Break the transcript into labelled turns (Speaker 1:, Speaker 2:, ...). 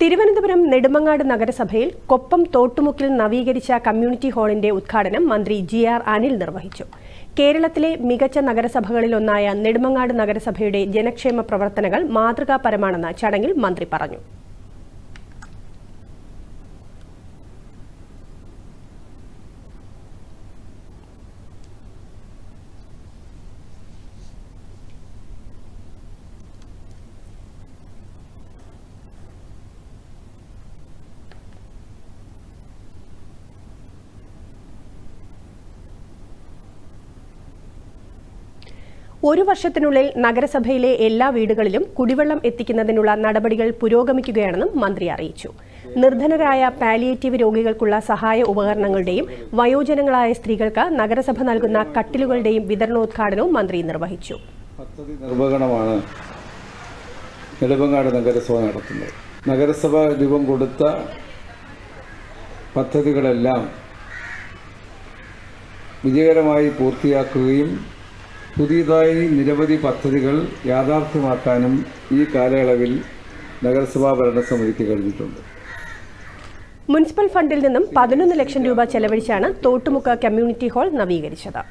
Speaker 1: തിരുവനന്തപുരം നെടുമങ്ങാട് നഗരസഭയിൽ കൊപ്പം തോട്ടുമുക്കിൽ നവീകരിച്ച കമ്മ്യൂണിറ്റി ഹാളിന്റെ ഉദ്ഘാടനം മന്ത്രി ജി ആർ അനിൽ നിർവഹിച്ചു. കേരളത്തിലെ മികച്ച നഗരസഭകളിലൊന്നായ നെടുമങ്ങാട് നഗരസഭയുടെ ജനക്ഷേമ പ്രവർത്തനങ്ങൾ മാതൃകാപരമാണെന്ന് ചടങ്ങിൽ മന്ത്രി പറഞ്ഞു. ഒരു വർഷത്തിനുള്ളിൽ നഗരസഭയിലെ എല്ലാ വീടുകളിലും കുടിവെള്ളം എത്തിക്കുന്നതിനുള്ള നടപടികൾ പുരോഗമിക്കുകയാണെന്നും മന്ത്രി അറിയിച്ചു. നിർധനരായ പാലിയേറ്റീവ് രോഗികൾക്കുള്ള സഹായ ഉപകരണങ്ങളുടെയും വയോജനങ്ങളായ സ്ത്രീകൾക്ക് നഗരസഭ നൽകുന്ന കട്ടിലുകളുടെയും വിതരണോദ്ഘാടനവും മന്ത്രി നിർവഹിച്ചു.
Speaker 2: പദ്ധതി നിർവഹണമാണ് നെടുമങ്ങാട് നഗരസഭ നടത്തുന്നത്. നഗരസഭ രൂപം കൊടുത്ത പദ്ധതികളെല്ലാം വിജയകരമായി പൂർത്തിയാക്കുകയും പുതിയതായി നിരവധി പദ്ധതികൾ യാഥാർത്ഥ്യമാക്കാനും ഈ കാലയളവിൽ നഗരസഭാ ഭരണസമിതിക്ക് കഴിഞ്ഞിട്ടുണ്ട്.
Speaker 1: മുനിസിപ്പൽ ഫണ്ടിൽ നിന്നും പതിനൊന്ന് ലക്ഷം രൂപ ചെലവഴിച്ചാണ് തോട്ടുമുക്ക കമ്മ്യൂണിറ്റി ഹാൾ നവീകരിച്ചത്.